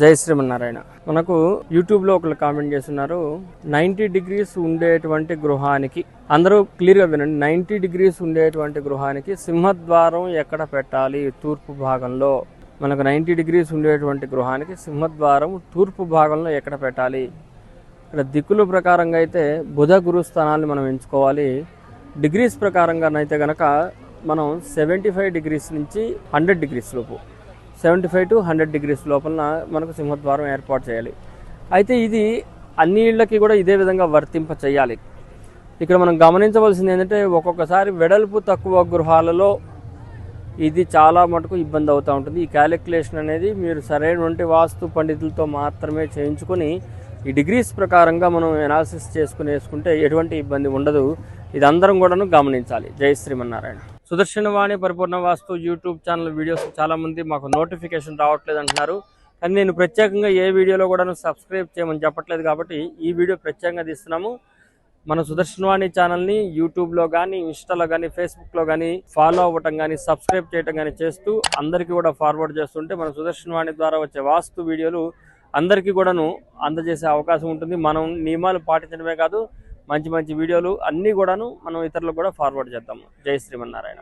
జై శ్రీమన్నారాయణ. మనకు యూట్యూబ్లో ఒకళ్ళు కామెంట్ చేస్తున్నారు నైంటీ డిగ్రీస్ ఉండేటువంటి గృహానికి అందరూ క్లియర్గా వినండి నైంటీ డిగ్రీస్ ఉండేటువంటి గృహానికి సింహద్వారం ఎక్కడ పెట్టాలి తూర్పు భాగంలో? మనకు నైంటీ డిగ్రీస్ ఉండేటువంటి గృహానికి సింహద్వారం తూర్పు భాగంలో ఎక్కడ పెట్టాలి? ఇక్కడ దిక్కుల ప్రకారంగా అయితే బుధ గురు స్థానాన్ని మనం ఎంచుకోవాలి. డిగ్రీస్ ప్రకారంగా అయితే మనం సెవెంటీ ఫైవ్ డిగ్రీస్ నుంచి హండ్రెడ్ డిగ్రీస్ లోపు seventy five to hundred degrees లోపల మనకు సింహద్వారం ఏర్పాటు చేయాలి. అయితే ఇది అన్ని ఇళ్ళకి కూడా ఇదే విధంగా వర్తింప చేయాలి. ఇక్కడ మనం గమనించవలసింది ఏంటంటే ఒక్కొక్కసారి వెడల్పు తక్కువ గృహాలలో ఇది చాలా మటుకు ఇబ్బంది అవుతూ ఉంటుంది. ఈ క్యాలిక్యులేషన్ అనేది మీరు సరైనటువంటి వాస్తు పండితులతో మాత్రమే చేయించుకొని ఈ డిగ్రీస్ ప్రకారంగా మనం ఎనాలిసిస్ చేసుకుని వేసుకుంటే ఎటువంటి ఇబ్బంది ఉండదు. ఇది అందరం కూడాను గమనించాలి. జై శ్రీమన్నారాయణ. సుదర్శనవాణి పరిపూర్ణ వాస్తు యూట్యూబ్ ఛానల్ వీడియోస్ చాలా మంది మాకు నోటిఫికేషన్ రావట్లేదు అంటున్నారు. కానీ నేను ప్రత్యేకంగా ఏ వీడియోలో కూడాను సబ్స్క్రైబ్ చేయమని చెప్పట్లేదు కాబట్టి ఈ వీడియో ప్రత్యేకంగా తీస్తున్నాము. మన సుదర్శనవాణి ఛానల్ని యూట్యూబ్లో కానీ ఇన్స్టాలో కానీ ఫేస్బుక్లో కానీ ఫాలో అవ్వటం కానీ సబ్స్క్రైబ్ చేయటం కానీ చేస్తూ అందరికీ కూడా ఫార్వర్డ్ చేస్తుంటే మన సుదర్శనవాణి ద్వారా వచ్చే వాస్తు వీడియోలు అందరికీ కూడాను అందజేసే అవకాశం ఉంటుంది. మనం నియమాలు పాటించడమే కాదు మంచి మంచి వీడియోలు అన్నీ కూడాను మనం ఇతరులకు కూడా ఫార్వర్డ్ చేద్దాము. జై శ్రీమన్నారాయణ.